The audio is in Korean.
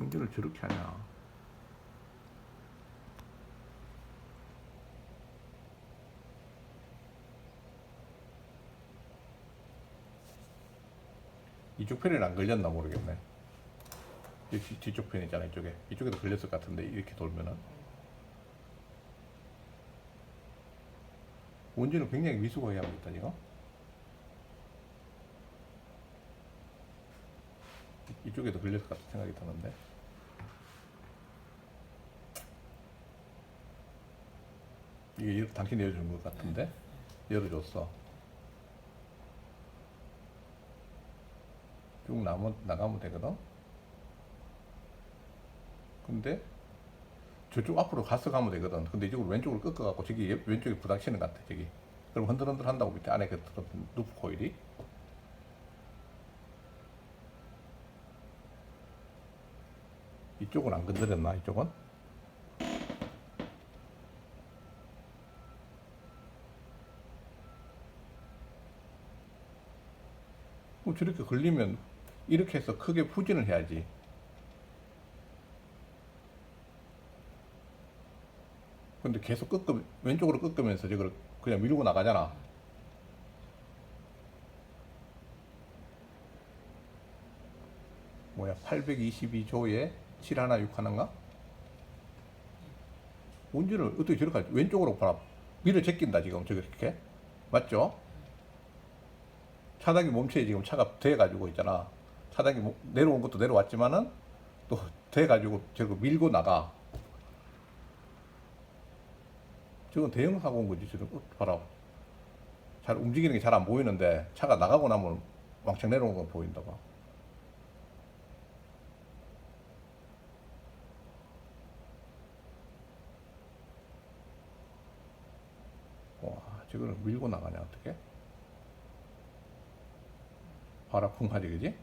운전을 저렇게 하냐. 이쪽 편에는 안 걸렸나 모르겠네. 이 뒤- 뒤쪽 편 있잖아 이쪽에 이쪽에도 걸렸을 것 같은데 이렇게 돌면은 원진은 굉장히 미수거해야 합니다 이거 이- 이쪽에도 걸렸을 것 같은 생각이 드는데 이게 열- 당신이 열어준 것 같은데 열어줬어 쭉 나면, 나가면 되거든 근데 저쪽 앞으로 가서 가면 되거든. 근데 이쪽으로 왼쪽으로 꺾어갖고 저기 옆- 왼쪽에 부닥치는 것 같아 저기. 그럼 흔들흔들 한다고 밑에 안에 그 루프 코일이. 이쪽은 안 건드렸나 이쪽은? 뭐 저렇게 걸리면 이렇게 해서 크게 후진을 해야지. 근데 계속 꺾으 왼쪽으로 꺾으면서 저걸 그냥 밀고 나가잖아. 뭐야 822조에 7 하나 6 하나인가? 운전을 어떻게 저렇게 하지? 왼쪽으로 봐라 밀어 제낀다 지금 저렇게 맞죠? 차단기 멈춰야 지금 차가 돼가지고 있잖아. mo- 내려온 것도 내려왔지만은 또 돼가지고 저거 밀고 나가. 저건 대형 사고 온 거지 지금 어, 봐라. 잘 움직이는 게 잘 안 보이는데 차가 나가고 나면 왕창 내려오는 거 보인다 봐. 와, 저거를 밀고 나가냐 어떻게? 봐라 쿵 하지 그지?